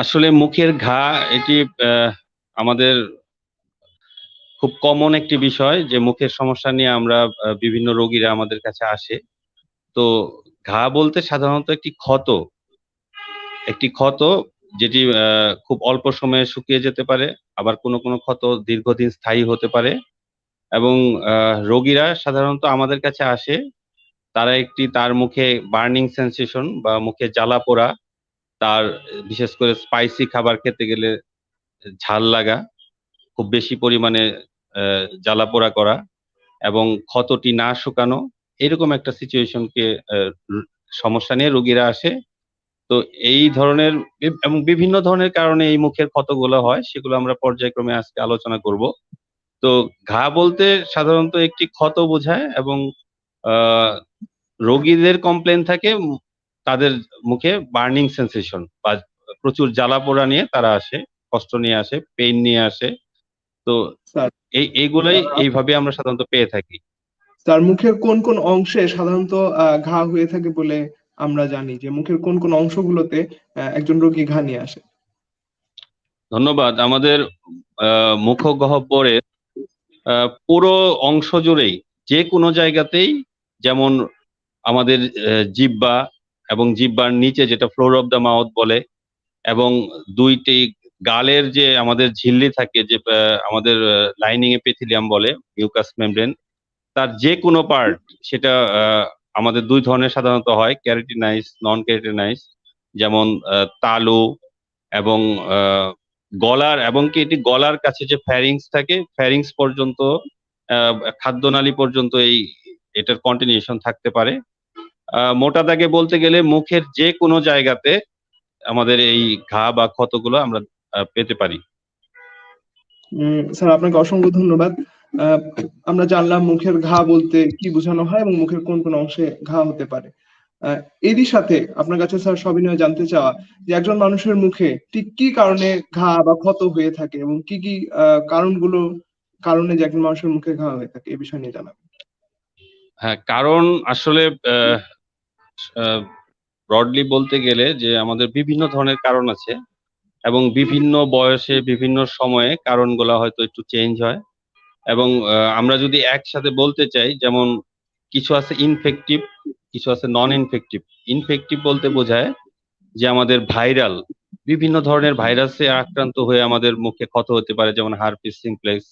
আসলে মুখের ঘা এটি আমাদের খুব কমন একটি বিষয় যে মুখের সমস্যা নিয়ে আমরা বিভিন্ন রোগীরা আমাদের কাছে আসে। তো ঘা বলতে সাধারণত একটি ক্ষত। একটি ক্ষত যেটি খুব অল্প সময়ে শুকিয়ে যেতে পারে, আবার কোনো কোনো ক্ষত দীর্ঘদিন স্থায়ী হতে পারে এবং রোগীরা সাধারণত আমাদের কাছে আসে। তারা একটি, তার মুখে বার্নিং সেন্সেশন বা মুখে জ্বালা পোড়া তার বিশেষ করে স্পাইসি খাবার খেতে গেলে ঝাল লাগা খুব বেশি পরিমাণে আহ, জ্বালা পোড়া করা এবং ক্ষতটি না শুকানো এরকম একটা সিচুয়েশনকে সমস্যা নিয়ে রোগীরা আসে। তো এই ধরনের এবং বিভিন্ন ধরনের কারণে এই মুখের ক্ষতগুলো হয় সেগুলো আমরা পর্যায়ক্রমে আজকে আলোচনা করব। তো ঘা বলতে সাধারণত একটি ক্ষত বোঝায় এবং রোগীদের কমপ্লেন থাকে তাদের মুখে বার্নিং সেন্সেশন বা প্রচুর জ্বালা পোড়া নিয়ে তারা আসে কষ্ট নিয়ে আসে পেইন নিয়ে আসে। তো এই এইগুলোই এইভাবে আমরা সাধারণত পেয়ে থাকি। তার মুখের কোন কোন অংশে সাধারণত ঘা হয়ে থাকে বলে আমরা জানি? যে মুখের কোন কোন অংশগুলোতে একজন রোগী ঘা নিয়ে আসে? ধন্যবাদ। আমাদের আহ, মুখগহ্বরের আহ, পুরো অংশ জুড়েই যে কোনো জায়গাতেই যেমন আমাদের জিহ্বা এবং জিহ্বার নিচে যেটা ফ্লোর অফ দ্য মাউথ বলে, এবং দুইটি গালের যে আমাদের ঝিল্লি থাকে যে আমাদের লাইনিং এপিথেলিয়াম বলে মিউকাস মেমব্রেন তার যে কোনো পার্ট সেটা আমাদের দুই ধরনের সাধারণত হয় ক্যারেটিনাইজ নন ক্যারেটিনাইজ যেমন তালু এবং গলার, এবং কি এটি গলার কাছে যে ফ্যারিংস থাকে ফ্যারিংস পর্যন্ত খাদ্যনালী পর্যন্ত এই, এটার কন্টিনিউশন থাকতে পারে। মোটা দাগে বলতে গেলে মুখের যে কোনো জায়গাতে আমাদের এই ঘা বা ক্ষতগুলো আমরা পেতে পারি। স্যার আপনাকে অসংখ্য ধন্যবাদ। আমরা জানলাম মুখের ঘা বলতে কি বোঝানো হয় এবং মুখের কোন কোন অংশে ঘা হতে পারে। এরই সাথে আপনার কাছে স্যার সবিনয় জানতে চাওয়া যে একজন মানুষের মুখে ঠিক কি কারণে ঘা বা ক্ষত হয়ে থাকে এবং কি কি আহ, কারণগুলো কারণে যে একজন মানুষের মুখে ঘা হয়ে থাকে এ বিষয় নিয়ে জানাবেন। হ্যাঁ কারণ আসলে ব্রডলি বলতে গেলে যে আমাদের বিভিন্ন ধরনের কারণ আছে এবং বিভিন্ন বয়সে বিভিন্ন সময়ে কারণগুলো হয়তো একটু চেঞ্জ হয়। এবং আমরা যদি একসাথে বলতে চাই, যেমন কিছু আছে ইনফেক্টিভ কিছু আছে নন ইনফেক্টিভ ইনফেক্টিভ বলতে বোঝায় যে আমাদের ভাইরাল বিভিন্ন ধরনের ভাইরাসে আক্রান্ত হয়ে আমাদের মুখে ক্ষত হতে পারে, যেমন herpes simplex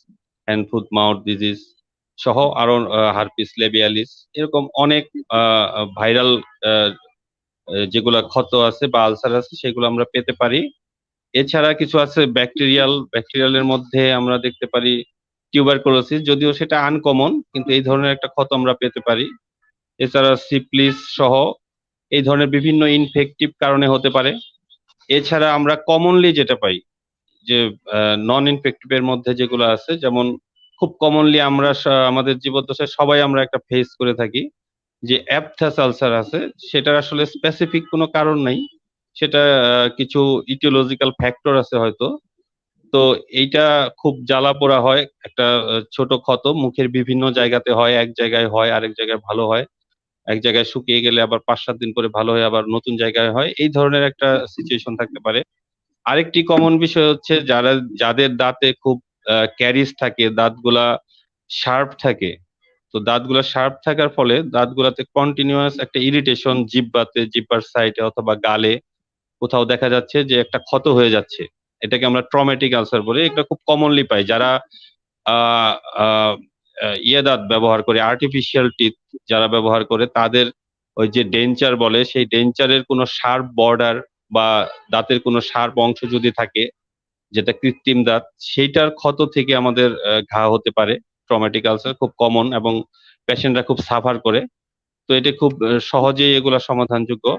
hand foot mouth disease সহ আরও হারপিস লেবিয়ালিস এরকম অনেক ভাইরাল যেগুলা ক্ষত আছে বা আলসার আছে সেগুলো আমরা পেতে পারি। এছাড়া কিছু আছে ব্যাকটেরিয়াল, ব্যাকটেরিয়ালের মধ্যে আমরা দেখতে পারি টিউবারকুলোসিস, যদিও সেটা আনকমন, কিন্তু এই ধরনের একটা ক্ষত আমরা পেতে পারি। এছাড়া সিপ্লিস সহ এই ধরনের বিভিন্ন ইনফেক্টিভ কারণে হতে পারে। এছাড়া আমরা কমনলি যেটা পাই যে নন ইনফেক্টিভ এর মধ্যে যেগুলো আছে, যেমন খুব কমনলি আমরা আমাদের জীবদ্দশায় সবাই আমরা একটা ফেস করে থাকি যে অ্যাপথাস আলসার আছে। সেটার আসলে স্পেসিফিক কোনো কারণ নাই। সেটা কিছু ইটিওলজিক্যাল ফ্যাক্টর আছে হয়তো। তো এইটা খুব জ্বালা পোড়া হয়। একটা ছোট ক্ষত মুখের বিভিন্ন জায়গাতে হয়, এক জায়গায় হয়, আরেক জায়গায় ভালো হয়। এক জায়গায় শুকিয়ে গেলে আবার পাঁচ সাত দিন পরে ভালো হয়ে আবার নতুন জায়গায় হয়। এই ধরনের একটা সিচুয়েশন থাকতে পারে। আরেকটি কমন বিষয় হচ্ছে যারা, যাদের দাঁতে খুব ক্যারিজ থাকে, দাঁতগুলা শার্প থাকে। তো দাঁতগুলা শার্প থাকার ফলে দাঁতগুলাতে কন্টিনিউয়াস একটা ইরিটেশন জিব্বাতে, জিব্বার সাইডে অথবা গালে কোথাও দেখা যাচ্ছে যে একটা ক্ষত হয়ে যাচ্ছে। এটাকে আমরা ট্রমেটিক আলসার বলি। এটা খুব কমনলি পাই। যারা ইয়ে দাঁত ব্যবহার করে আর্টিফিশিয়াল টিথ যারা ব্যবহার করে, তাদের ওই যে ডেঞ্চার বলে, সেই ডেঞ্চারের কোনো শার্প বর্ডার বা দাঁতের কোনো শার্প অংশ যদি থাকে যেটা কৃত্রিম দাঁত, সেইটার ক্ষত থেকে আমাদের ঘা হতে পারে ট্রমেটিক আলসার খুব কমন এবং পেশেন্টরা খুব সাফার করে। তো এটা খুব সহজেই এগুলা সমাধানযোগ্য।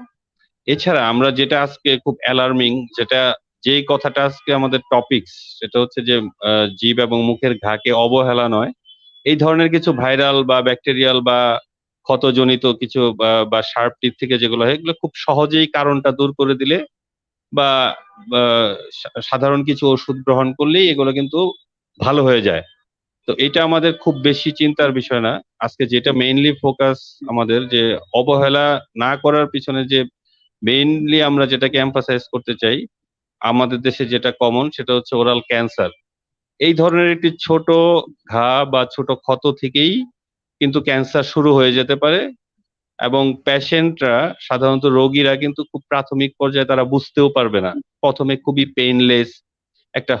এছাড়া আমরা যেটা আজকে খুব অ্যালার্মিং যেটা যেই কথাটা আজকে আমাদের টপিকস সেটা হচ্ছে যে জিভ এবং মুখের ঘাকে অবহেলা নয়। এই ধরনের কিছু ভাইরাল বা ব্যাকটেরিয়াল বা ক্ষতজনিত কিছু বা- টিপ থেকে যেগুলো হয়, এগুলো খুব সহজেই কারণটা দূর করে দিলে বা সাধারণ কিছু ওষুধ গ্রহণ করলেই এগুলো কিন্তু ভালো হয়ে যায়। তো এটা আমাদের খুব বেশি চিন্তার বিষয় না। আজকে যেটা মেইনলি ফোকাস আমাদের যে অবহেলা না করার পিছনে যে মেইনলি আমরা যেটাকে এমফাসাইজ করতে চাই, আমাদের দেশে যেটা কমন সেটা হচ্ছে ওরাল ক্যান্সার এই ধরনের একটি ছোট ঘা বা ছোট ক্ষত থেকেই কিন্তু ক্যান্সার শুরু হয়ে যেতে পারে। এবং পেশেন্টরা সাধারণত রোগীরা কিন্তু খুব প্রাথমিক পর্যায়ে তারা বুঝতেও পারবে না। প্রথমে খুবই পেইনলেস একটা